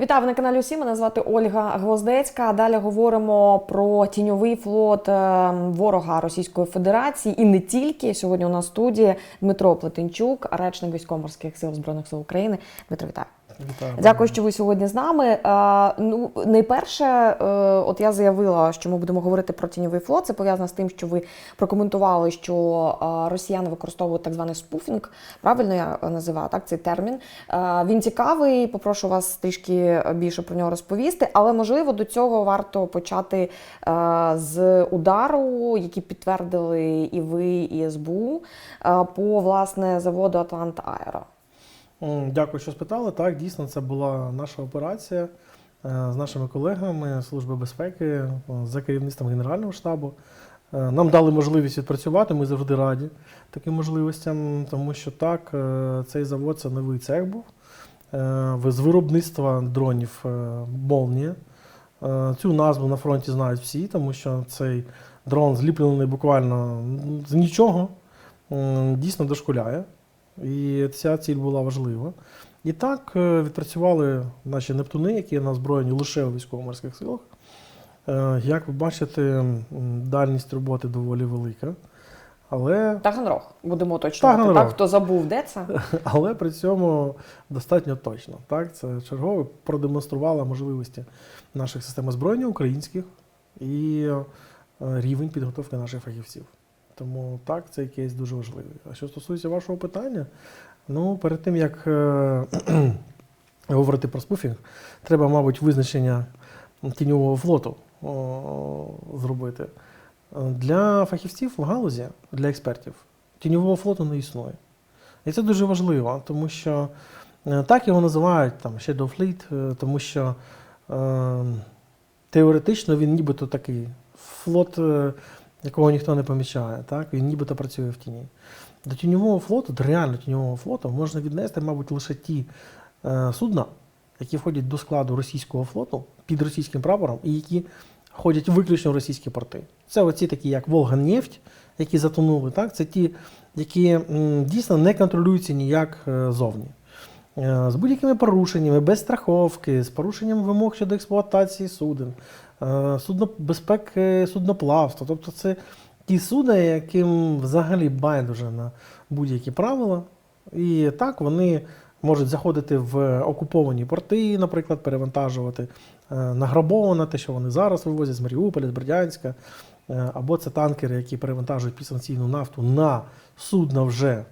Вітаю на каналі Усі. Мене звати Ольга Гвоздецька. Далі говоримо про тіньовий флот е, ворога Російської Федерації і не тільки. Сьогодні у нас в студії Дмитро Плетенчук, речник військово-морських сил збройних сил України. Дмитро, вітаю. Вітаю. Дякую, що ви сьогодні з нами. Е, Ну, найперше, е, от я заявила, що ми будемо говорити про тіньовий флот. Це пов'язано з тим, що ви прокоментували, що е, росіяни використовують так званий спуфінг. Правильно я називаю так цей термін. Він цікавий. Попрошу вас трішки більше про нього розповісти. Але можливо до цього варто почати з удару, який підтвердили і ви, і СБУ по власне заводу Атлант Аеро. Дякую, що спитали. Так, дійсно, це була наша операція е, з нашими колегами Служби безпеки е, за керівництвом Генерального штабу. Е, Нам дали можливість відпрацювати. Ми завжди раді таким можливостям, тому що так, цей завод це новий цех був з виробництва дронів Молнія. Цю назву на фронті знають всі, тому що цей дрон зліплений буквально з нічого, дійсно дошкуляє. І ця ціль була важлива. І так е, відпрацювали наші нептуни, які на озброєні лише у військово-морських силах. Е, Як ви бачите, дальність роботи доволі велика. Але, Таганрог, будемо уточнювати. Таганрог. Так, хто забув, де це? але при цьому достатньо точно. Так? Це чергове продемонструвало можливості наших систем озброєння українських і е, рівень підготовки наших фахівців. Тому так, цей кейс дуже важливий. А що стосується вашого питання, ну перед тим як е, говорити про спуфінг, треба, мабуть, визначення тіньового флоту зробити. Для фахівців в галузі, для експертів, тіньового флоту не існує. І це дуже важливо, тому що е, так його називають там Shadow Fleet, е, тому що е, теоретично він нібито такий флот, якого ніхто не помічає, так? він нібито працює в тіні. До тіньового флоту, до реально тіньового флоту, можна віднести, мабуть, лише ті е, судна, які входять до складу російського флоту під російським прапором і які ходять виключно в російські порти. Це оці такі, як Волганнефть, які затонули, так? це ті, які м, дійсно не контролюються ніяк е, зовні. Е, З будь-якими порушеннями, без страховки, з порушенням вимог щодо експлуатації суден, безпеки судноплавства. Тобто це ті судна, яким взагалі байдуже на будь-які правила. І так вони можуть заходити в окуповані порти, наприклад, перевантажувати е, награбоване, те, що вони зараз вивозять з Маріуполя, з Бердянська, е, або це танкери, які перевантажують підсанкційну нафту на судна вже,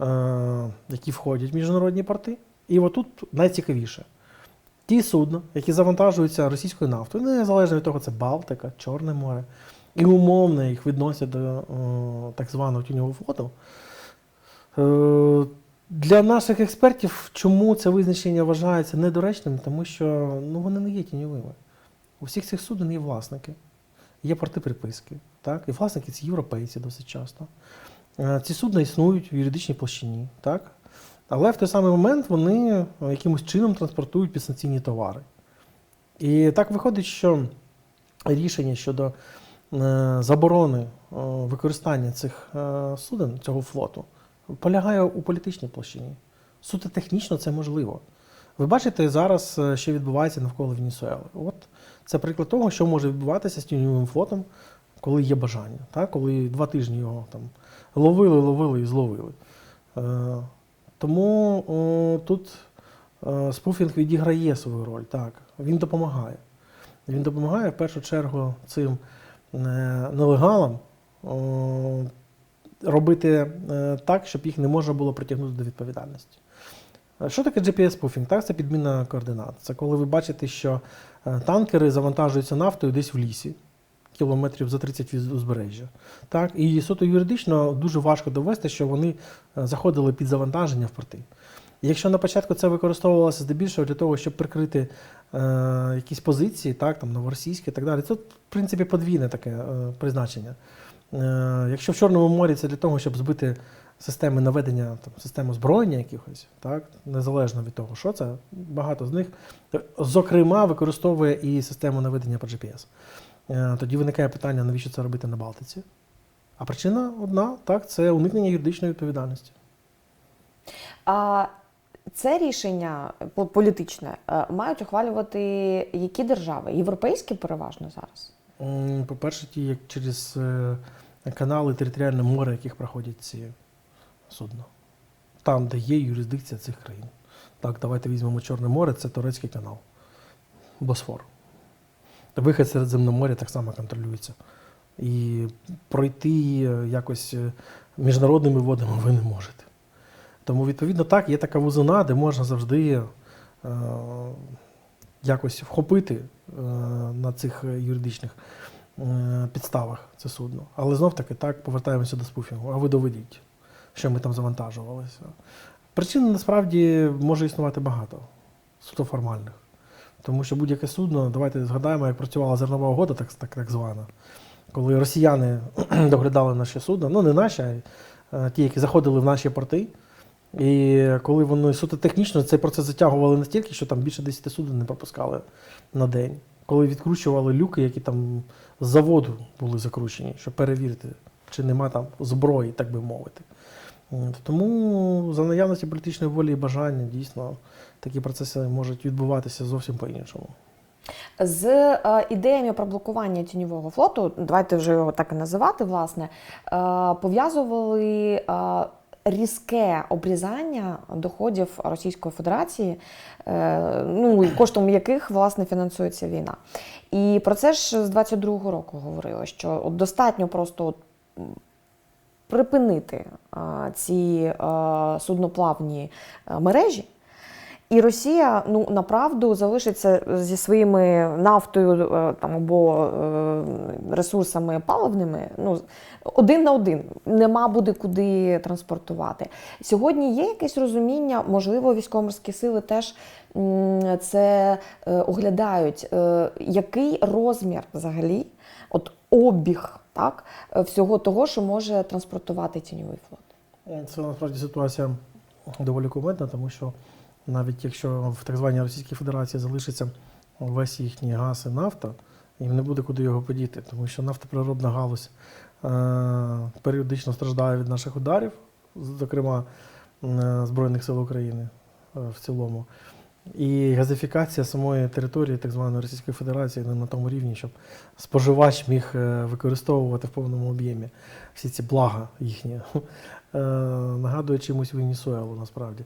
е, які входять в міжнародні порти. І отут найцікавіше. Ті судна, які завантажуються російською нафтою, незалежно від того, це Балтика, Чорне море, і умовно їх відносять до е, так званого тіньового флоту. Е, для наших експертів, чому це визначення вважається недоречним, тому що ну, вони не є тіньовими. У всіх цих суден є власники, є порти приписки. Так? І власники це європейці досить часто. Е, Ці судна існують в юридичній площині, так? Але в той самий момент вони е, якимось чином транспортують підсанкційні товари. І так виходить, що рішення щодо е, заборони е, використання цих суден, цього флоту, полягає у політичній площині. Суто технічно це можливо. Ви бачите зараз, що відбувається навколо Венесуели. От це приклад того, що може відбуватися з тіньовим флотом, коли є бажання, так? коли два тижні його там ловили, ловили і зловили. Тому о, тут е, спуфінг відіграє свою роль. Так, він допомагає. Він допомагає в першу чергу цим е, нелегалам о, робити е, так, щоб їх не можна було притягнути до відповідальності. Що таке GPS-спуфінг? Так, це підміна координат. Це коли ви бачите, що танкери завантажуються нафтою десь в лісі, кілометрів за 30 від узбережжя. Так, і суто юридично дуже важко довести, що вони е, заходили під завантаження в порти. Якщо на початку це використовувалося здебільшого для того, щоб прикрити е, якісь позиції, так, там, новоросійські і так далі, це, в принципі, подвійне таке е, призначення. Е, якщо в Чорному морі це для того, щоб збити системи наведення, там, систему озброєння якихось, так, незалежно від того, що це, багато з них, зокрема, використовує і систему наведення по GPS. Е, тоді виникає питання, навіщо це робити на Балтиці? А причина одна, так, це уникнення юридичної відповідальності. А Це рішення політичне е, мають ухвалювати які держави? Європейські переважно зараз. По-перше, ті, як через е, канали територіальне море, яких проходять ці судна. Там, де є юрисдикція цих країн. Так, давайте візьмемо Чорне море, це Турецький канал. Босфор. Вихід Середземноморя так само контролюється. І пройти якось е, міжнародними водами ви не можете. Тому, відповідно, так, є така вузина, де можна завжди е, якось вхопити е, на цих юридичних е, підставах це судно. Але знов таки так повертаємося до спуфінгу. А ви доведіть, що ми там завантажувалися. Причин насправді може існувати багато, суто формальних. Тому що будь-яке судно, давайте згадаємо, як працювала зернова угода, так, так, так звана, коли росіяни доглядали наші судна, ну не наші, а е, ті, які заходили в наші порти. І коли вони суто технічно цей процес затягували настільки, що там більше 10 суден не пропускали на день. Коли відкручували люки, які там з заводу були закручені, щоб перевірити, чи нема там зброї, так би мовити. Тому за наявності політичної волі і бажання дійсно такі процеси можуть відбуватися зовсім по-іншому. З е, ідеями про блокування тіньового флоту, давайте вже його так і називати, власне, е, пов'язували е, різке обрізання доходів Російської Федерації, е, ну коштом яких власне фінансується війна. І про це ж з 22-го року говорили, що достатньо просто припинити ці судноплавні мережі. І Росія ну направду залишиться зі своїми нафтою е, там або е, ресурсами паливними. Ну один на один нема буде куди транспортувати. Сьогодні є якесь розуміння, можливо, військово-морські сили теж це е, оглядають. Який розмір взагалі, от обіг так, е, всього того, що може транспортувати тіньовий флот? Це насправді ситуація доволі кумедна, тому що навіть якщо в так званій Російській Федерації залишиться весь їхній газ і нафта, їм не буде куди його подіти, тому що нафтоприробна галузь е- періодично страждає від наших ударів, зокрема е, Збройних сил України е, в цілому. І газифікація самої території так званої Російської Федерації не на тому рівні, щоб споживач міг е, використовувати в повному об'ємі всі ці блага їхні. Е, Нагадує чимось Венесуелу насправді.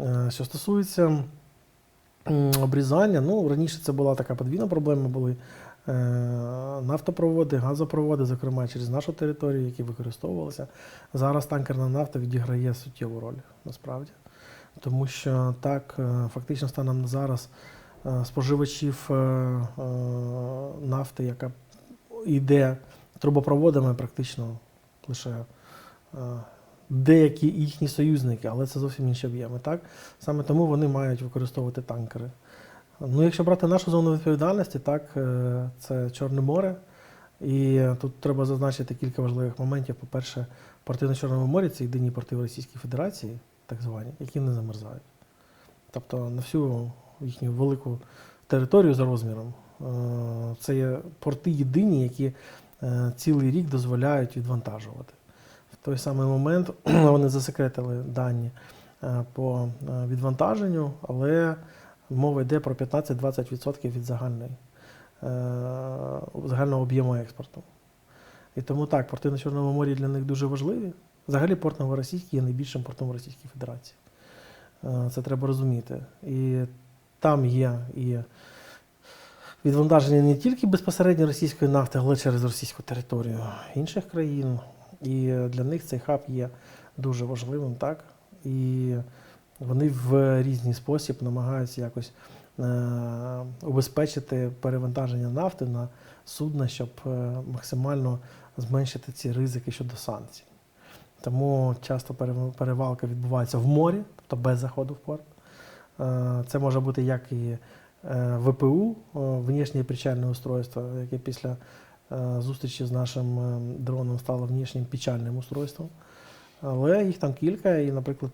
Е, Що стосується обрізання, ну раніше це була така подвійна проблема, були нафтопроводи, газопроводи, зокрема через нашу територію, які використовувалися. Зараз танкерна нафта відіграє суттєву роль насправді. Тому що так, е, фактично станом на зараз е, споживачів е, нафти, яка йде трубопроводами, практично лише деякі їхні союзники, але це зовсім інші об'єми. Так? Саме тому вони мають використовувати танкери. Ну, якщо брати нашу зону відповідальності, так, це Чорне море. І тут треба зазначити кілька важливих моментів. По-перше, порти на Чорному морі це єдині порти в Російській Федерації, так звані, які не замерзають. Тобто на всю їхню велику територію за розміром. е, Це є порти єдині, які е, цілий рік дозволяють відвантажувати. В той самий момент вони засекретили дані е, по відвантаженню, але мова йде про 15-20% від загальної, загального об'єму експорту. І тому так, порти на Чорному морі для них дуже важливі. Взагалі порт Новоросійський є найбільшим портом Російської Федерації. Е, Це треба розуміти. І там є і відвантаження не тільки безпосередньо російської нафти, але через російську територію інших країн. І для них цей хаб є дуже важливим, так? І вони в різний спосіб намагаються якось е, убезпечити перевантаження нафти на судна, щоб е, максимально зменшити ці ризики щодо санкцій. Тому часто перевалка відбувається в морі, тобто без заходу в порт. Е, Це може бути як і е, ВПУ, е, внішнє причальне устройство, яке після зустрічі з нашим дроном стало внішнім печальним устройством. Але їх там кілька, і, наприклад,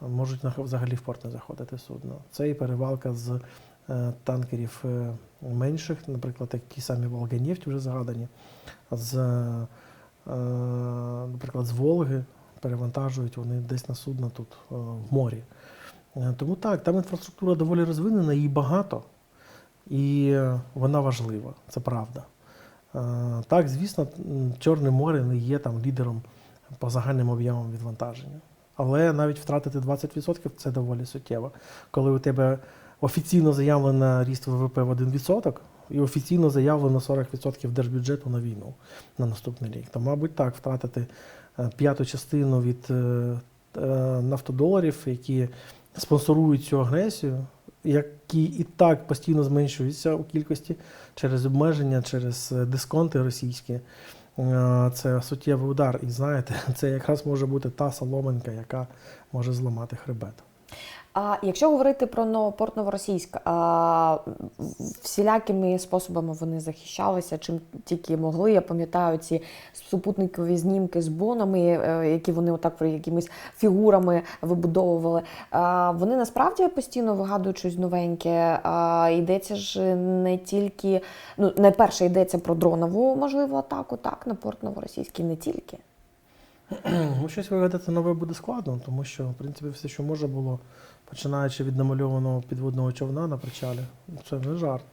можуть взагалі в порт не заходити судно. Це і перевалка з танкерів менших, наприклад, як самі Волганефть вже згадані, з, наприклад, з Волги, перевантажують вони десь на судна тут е, в морі. Е, Тому так, там інфраструктура доволі розвинена, її багато, і е, вона важлива, це правда. Е, Так, звісно, Чорне море не є там лідером по загальним об'ємам відвантаження. Але навіть втратити 20% це доволі суттєво. Коли у тебе офіційно заявлено ріст ВВП в 1% і офіційно заявлено 40% держбюджету на війну на наступний рік, то, мабуть, так, втратити е, п'яту частину від е, е, нафтодоларів, які спонсорують цю агресію, які і так постійно зменшуються у кількості через обмеження, через дисконти російські. Це суттєвий удар. І знаєте, це якраз може бути та соломинка, яка може зламати хребет. А якщо говорити про Новопорт Новоросійськ, а, всілякими способами вони захищалися, чим тільки могли. Я пам'ятаю ці супутникові знімки з бонами, е, які вони отак якимись фігурами вибудовували. А, Вони насправді постійно вигадують щось новеньке. А, Йдеться ж не тільки, ну найперше йдеться про дронову можливу атаку, так, на порт Новоросійський, не тільки. Ну, щось вигадати нове буде складно, тому що, в принципі, все, що може було, починаючи від намальованого підводного човна на причалі, це не жарт.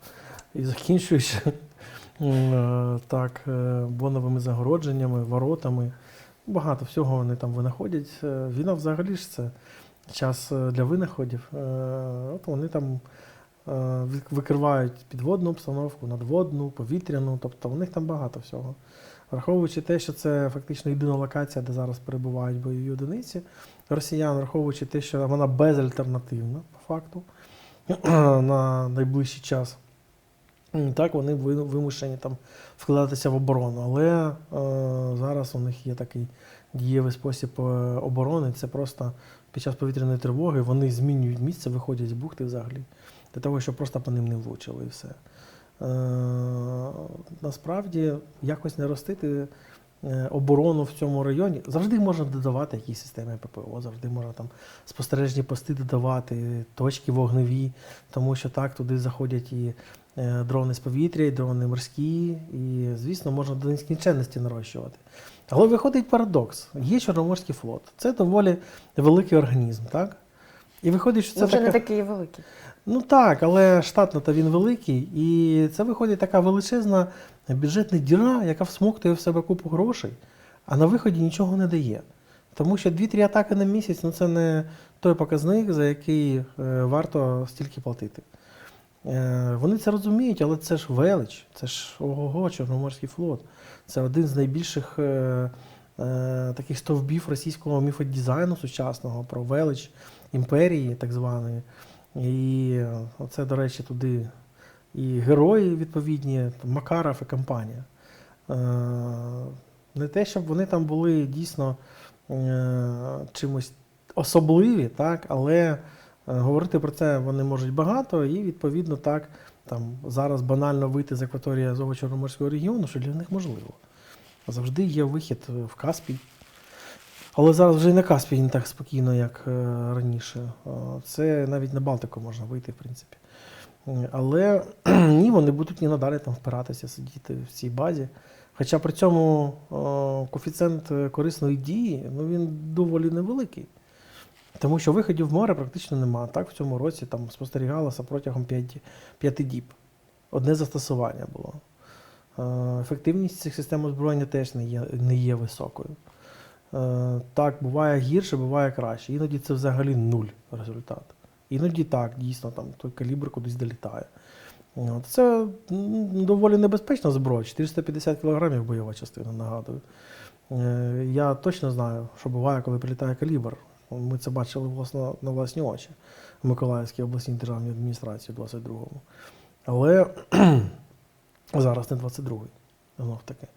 І закінчуючи е, так, е, боновими загородженнями, воротами. Багато всього вони там винаходять. Е, Війна взагалі ж це час для винаходів. От вони там викривають підводну обстановку, надводну, повітряну, тобто у них там багато всього. Враховуючи те, що це фактично єдина локація, де зараз перебувають бойові одиниці росіян, враховуючи те, що вона безальтернативна, по факту, на найближчий час. Так, вони вимушені там вкладатися в оборону. Але е, зараз у них є такий дієвий спосіб е, оборони. Це просто під час повітряної тривоги вони змінюють місце, виходять з бухти взагалі, для того, щоб просто по ним не влучили і все. Е, насправді якось не ростити е, оборону в цьому районі. Завжди можна додавати якісь системи ППО, завжди можна там спостережні пости додавати, точки вогневі, тому що так туди заходять і е, дрони з повітря, і дрони морські, і, звісно, можна до нескінченності нарощувати. Але виходить парадокс. Є Чорноморський флот. Це доволі великий організм, так? І виходить, що це Це вже така... не такий великий. Ну так, але штатно то він великий, і це виходить така величезна бюджетна діра, яка всмоктує в себе купу грошей, а на виході нічого не дає. Тому що 2-3 атаки на місяць ну це не той показник, за який е, варто стільки платити. Е, вони це розуміють, але це ж велич, це ж ого-го, Чорноморський флот. Це один з найбільших е, е, таких стовбів російського міфодизайну сучасного про велич імперії, так званої. І це, до речі, туди і герої відповідні, Макаров і компанія. Е, Не те, щоб вони там були дійсно е, чимось особливі, так, але е, говорити про це вони можуть багато, і відповідно так там зараз банально вийти з акваторії Азово-Чорноморського регіону, що для них можливо. Завжди є вихід в Каспій. Але зараз вже і на Каспії не так спокійно, як е, раніше. Е, Це навіть на Балтику можна вийти, в принципі. Але ні, вони будуть і надалі там впиратися, сидіти в цій базі. Хоча при цьому е, коефіцієнт корисної дії ну, він доволі невеликий. Тому що виходів в море практично нема. Так, в цьому році там спостерігалося протягом 5, 5 діб. Одне застосування було. Ефективність цих систем озброєння теж не є, не є високою. Е, Так, буває гірше, буває краще. Іноді це взагалі нуль результат. Іноді так, дійсно, там той калібр кудись долітає. От. Це доволі небезпечна зброя, 450 кг бойова частина, нагадую. Е, Я точно знаю, що буває, коли прилітає калібр. Ми це бачили власно, на власні очі в Миколаївській обласній державній адміністрації у 22-му. Але зараз не 22-й, знов таки.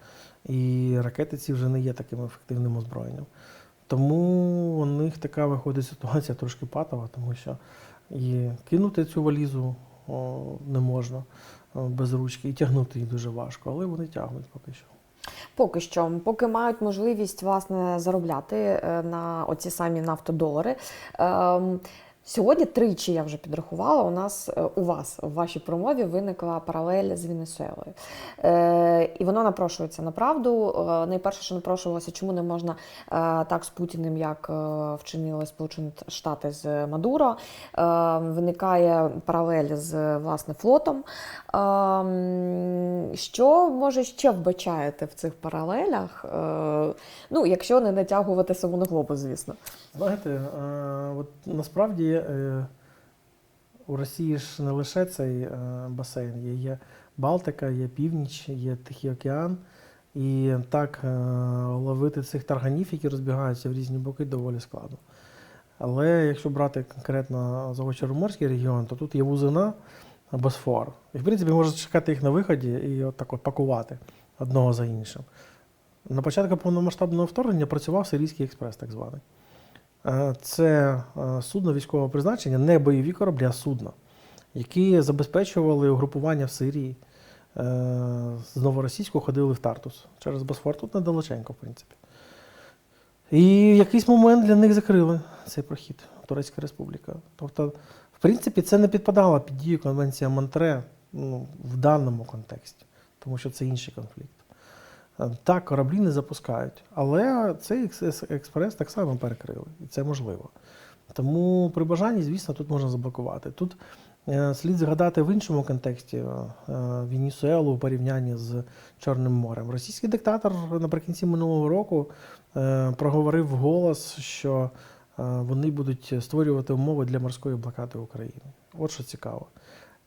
І ракети ці вже не є таким ефективним озброєнням. Тому у них така виходить ситуація трошки патова, тому що і кинути цю валізу о, не можна о, без ручки, і тягнути її дуже важко, але вони тягнуть поки що. Поки що, поки мають можливість власне заробляти е, на оці самі нафтодолари. Сьогодні тричі я вже підрахувала. У нас е, у вас в вашій промові виникла паралель з Венесуелою. Е, і воно напрошується на правду. Е, найперше, що напрошувалося, чому не можна е, так з Путіним, як е, вчинили Сполучені Штати з Мадуро. Е, виникає паралель з власне флотом. Е, що може ще вбачаєте в цих паралелях? Е, ну, якщо не натягувати саму на звісно. Знаєте, е, от насправді е, у Росії ж не лише цей е, басейн, є, є Балтика, є північ, є Тихий океан. І так е, ловити цих тарганів, які розбігаються в різні боки, доволі складно. Але якщо брати конкретно Золочороморський регіон, то тут є вузина Босфор. І в принципі можна чекати їх на виході і от так от пакувати одного за іншим. На початку повномасштабного вторгнення працював Сирійський експрес, так званий. Е, Це е, судно військового призначення, не бойові кораблі, а судна, які забезпечували угрупування в Сирії. Е, З новоросійського ходили в Тартус через Босфор, тут недалеченько, в принципі. І в якийсь момент для них закрили цей прохід, Турецька Республіка. Тобто, в принципі, це не підпадало під дію Конвенції Монтре ну, в даному контексті, тому що це інший конфлікт. Е, Так, кораблі не запускають, але цей експрес так само перекрили, і це можливо. Тому при бажанні, звісно, тут можна заблокувати. Тут е, слід згадати в іншому контексті е, Венесуелу у порівнянні з Чорним морем. Російський диктатор наприкінці минулого року проговорив вголос, що вони будуть створювати умови для морської блокади України. От що цікаво.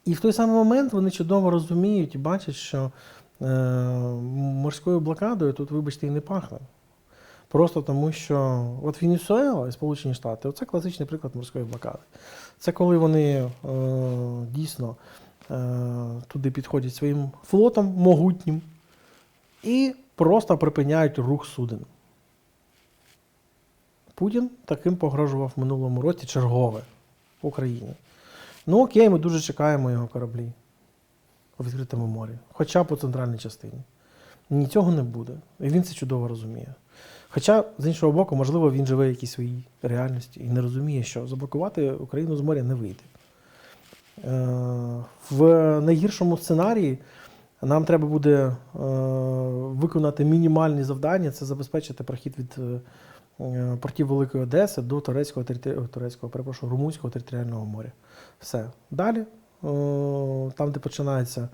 І в той самий момент вони чудово розуміють і бачать, що морською блокадою тут, вибачте, і не пахне. Просто тому, що от Венесуела і Сполучені Штати це класичний приклад морської блокади. Це коли вони е, дійсно е, туди підходять своїм флотом могутнім і просто припиняють рух суден. Путін таким погрожував в минулому році чергове в Україні. Ну окей, ми дуже чекаємо його кораблі у відкритому морі, хоча б у центральній частині. Ні, цього не буде. І він це чудово розуміє. Хоча, з іншого боку, можливо, він живе в якійсь своїй реальності і не розуміє, що заблокувати Україну з моря не вийде. Е, В найгіршому сценарії нам треба буде е, виконати мінімальні завдання це забезпечити прохід від е, портів Великої Одеси до турецького, турецького перепрошую, румунського територіального моря. Все. Далі, там, де починається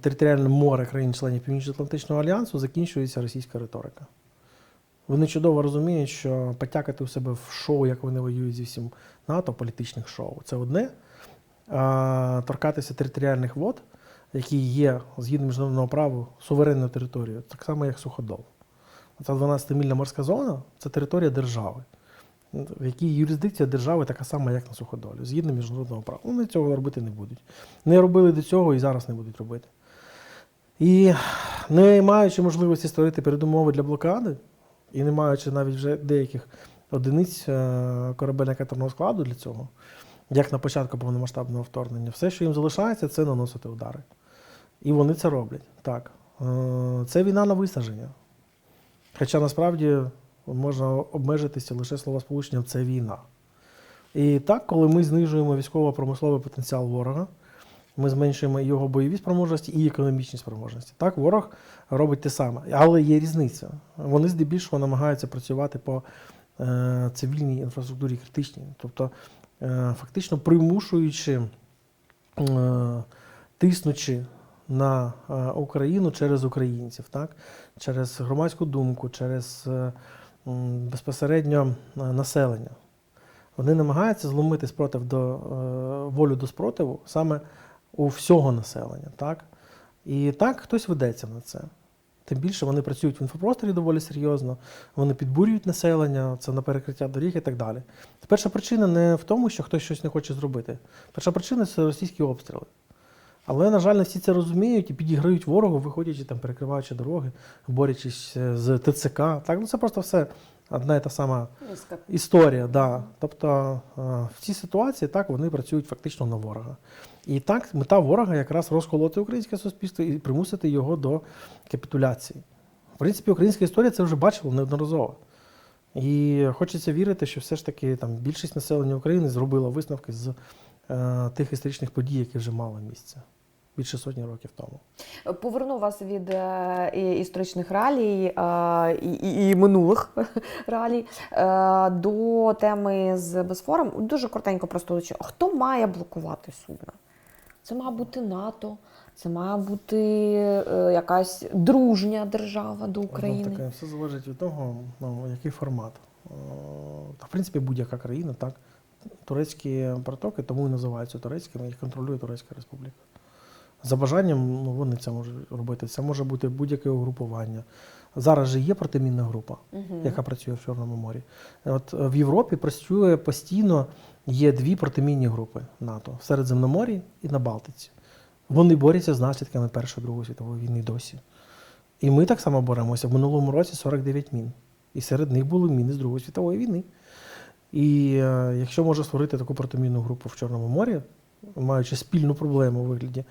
територіальне море країн-членів Північно-Атлантичного альянсу, закінчується російська риторика. Вони чудово розуміють, що потякати у себе в шоу, як вони воюють зі всім НАТО, політичних шоу, це одне. А торкатися територіальних вод, які є згідно міжнародного права суверенною територією, так само, як суходол. Ця 12-мільна морська зона це територія держави, в якій юрисдикція держави така сама, як на суходолі, згідно міжнародного права. Вони цього робити не будуть. Не робили до цього і зараз не будуть робити. І не маючи можливості створити передумови для блокади, і не маючи навіть вже деяких одиниць е, корабельно-катерного складу для цього, як на початку повномасштабного вторгнення, все, що їм залишається, це наносити удари. І вони це роблять. Так. Е, Це війна на виснаження. Хоча насправді можна обмежитися лише словосполученням це війна. І так, коли ми знижуємо військово-промисловий потенціал ворога, ми зменшуємо його бойові спроможності і економічні спроможності. Так, ворог робить те саме. Але є різниця. Вони здебільшого намагаються працювати по е, цивільній інфраструктурі критичній, тобто е, фактично примушуючи, е, тиснучи на е, Україну через українців, так? через громадську думку, через е, безпосередньо е, населення. Вони намагаються зломити спротив до е, волю до спротиву саме у всього населення. Так? І так хтось ведеться на це. Тим більше вони працюють в інфопросторі доволі серйозно, вони підбурюють населення, це на перекриття доріг і так далі. Перша причина не в тому, що хтось щось не хоче зробити. Перша причина це російські обстріли. Але, на жаль, не всі це розуміють і підіграють ворогу, виходячи там, перекриваючи дороги, борючись е, з ТЦК. Так, ну це просто все одна і та сама історія. Да. Тобто е, в цій ситуації так вони працюють фактично на ворога. І так мета ворога якраз розколоти українське суспільство і примусити його до капітуляції. В принципі, українська історія це вже бачила неодноразово. І хочеться вірити, що все ж таки там більшість населення України зробила висновки з е, тих історичних подій, які вже мали місце більше сотні років тому. Поверну вас від е, історичних реалій е, і, і, і минулих реалій е, до теми з Босфором. Дуже коротенько просто. Хто має блокувати судна? Це має бути НАТО, це має бути якась дружня держава до України. таки, все залежить від того, ну, який формат. Та, в принципі, будь-яка країна, так. Турецькі протоки тому і називаються турецькими, їх контролює Турецька Республіка. За бажанням ну, вони це можуть робити. Це може бути будь-яке угрупування. Зараз же є протимінна група, Мгм. яка працює в Чорному морі. От е, в Європі працює постійно є дві протимінні групи НАТО в Середземномор'ї і на Балтиці. Вони борються з наслідками Першої Другої світової війни досі. І ми так само боремося. В минулому році 49 мін. І серед них були міни з Другої світової війни. І е, якщо може створити таку протимінну групу в Чорному морі, маючи спільну проблему у вигляді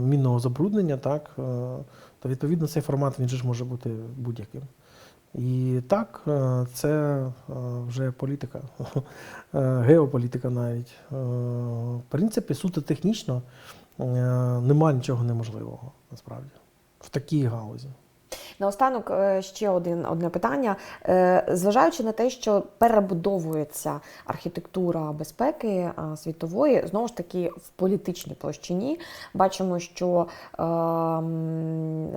мінного забруднення, так, е, то відповідно цей формат він же ж може бути будь-яким. І так, е, це е, вже політика, е, геополітика навіть. Е, В принципі, суто технічно нема нічого неможливого насправді в такій галузі. Наостанок е, ще один одне питання. Е, Зважаючи на те, що перебудовується архітектура безпеки е, світової, знову ж таки в політичній площині бачимо, що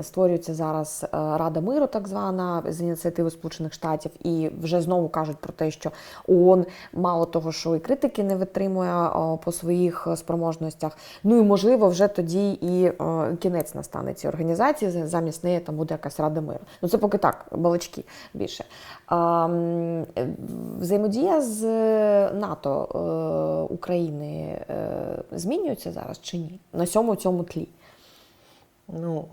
створюється зараз Рада миру, так звана з ініціативи Сполучених Штатів, і вже знову кажуть про те, що ООН мало того, що і критики не витримує по своїх спроможностях. Ну і можливо, вже тоді і кінець настане цій організації. Замість неї там буде якась рада миру. Ну це поки так, балачки більше. А, взаємодія з НАТО е, України е, змінюється зараз чи ні? На цьому цьому тлі. Ну,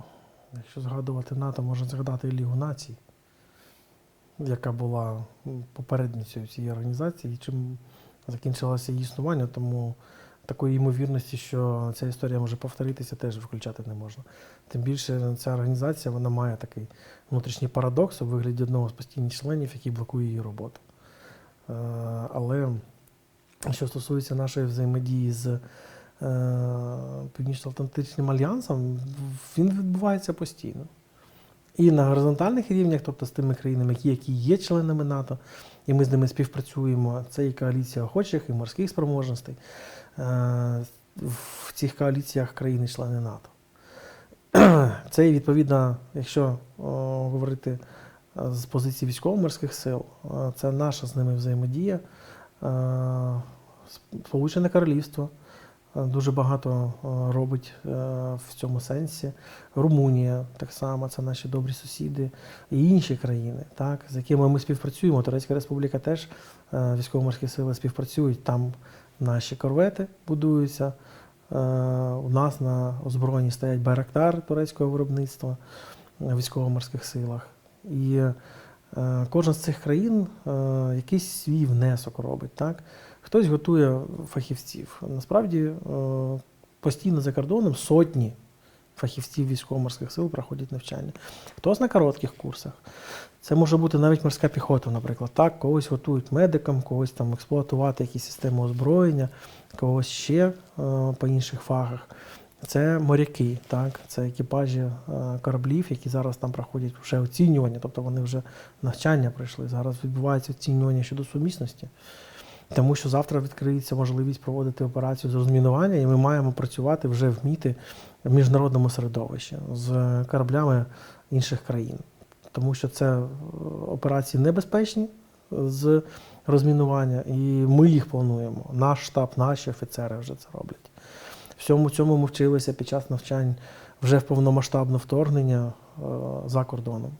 якщо згадувати НАТО, можна згадати і Лігу націй, яка була попередницею цієї організації, і чим закінчилося її існування, тому такої ймовірності, що ця історія може повторитися, теж включати не можна. Тим більше ця організація вона має такий внутрішній парадокс у вигляді одного з постійних членів, який блокує її роботу. Е, Але що стосується нашої взаємодії з е, Північно-Атлантичним альянсом, він відбувається постійно. І на горизонтальних рівнях, тобто з тими країнами, які- які є членами НАТО, і ми з ними співпрацюємо. Це і коаліція охочих, і морських спроможностей. Е, В цих коаліціях країни-члени НАТО. Це і відповідно, якщо говорити е, з позиції військово-морських сил, е, це наша з ними взаємодія. Сполучене Королівство дуже багато е, робить е, в цьому сенсі. Румунія так само, це наші добрі сусіди, і інші країни, так, з якими ми співпрацюємо. Турецька Республіка теж е, військово-морські сили співпрацюють. Там наші корвети будуються. Е, У нас на озброєнні стоять Байрактар турецького виробництва в військово-морських силах. І е, кожна з цих країн е, якийсь свій внесок робить. Так? Хтось готує фахівців. Насправді е, постійно за кордоном сотні фахівців військово-морських сил проходять навчання. Хтось на коротких курсах. Це може бути навіть морська піхота, наприклад. Так, когось готують медикам, когось там експлуатувати якісь системи озброєння, когось ще е, по інших фахах. Це моряки, так, це екіпажі е, кораблів, які зараз там проходять вже оцінювання, тобто вони вже навчання пройшли. Зараз відбувається оцінювання щодо сумісності. Тому що завтра відкриється можливість проводити операцію з розмінування, і ми маємо працювати вже вміти в міжнародному середовищі з кораблями інших країн. Тому що це е, операції небезпечні з розмінування, і ми їх плануємо. Наш штаб, наші офіцери вже це роблять. Всьому цьому ми вчилися під час навчань вже в повномасштабне вторгнення е, за кордоном.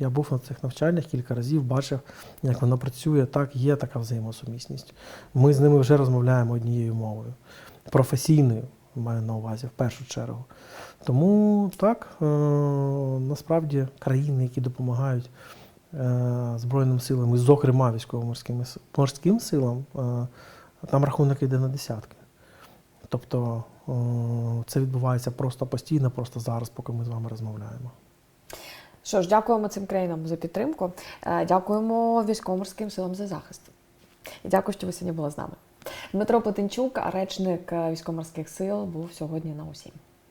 Я був на цих навчаннях кілька разів, бачив, як воно працює. Так, є така взаємосумісність. Ми з ними вже розмовляємо однією мовою, професійною, маю на увазі, в першу чергу. Тому так, е, насправді країни, які допомагають е, Збройним силам, і, зокрема військово-морським морським силам, е, там рахунок йде на десятки. Тобто це відбувається просто постійно, просто зараз, поки ми з вами розмовляємо. Що ж, дякуємо цим країнам за підтримку. Е, Дякуємо військово-морським силам за захист. І дякую, що ви сьогодні були з нами. Дмитро Потенчук, речник е, військово-морських сил, був сьогодні на усім.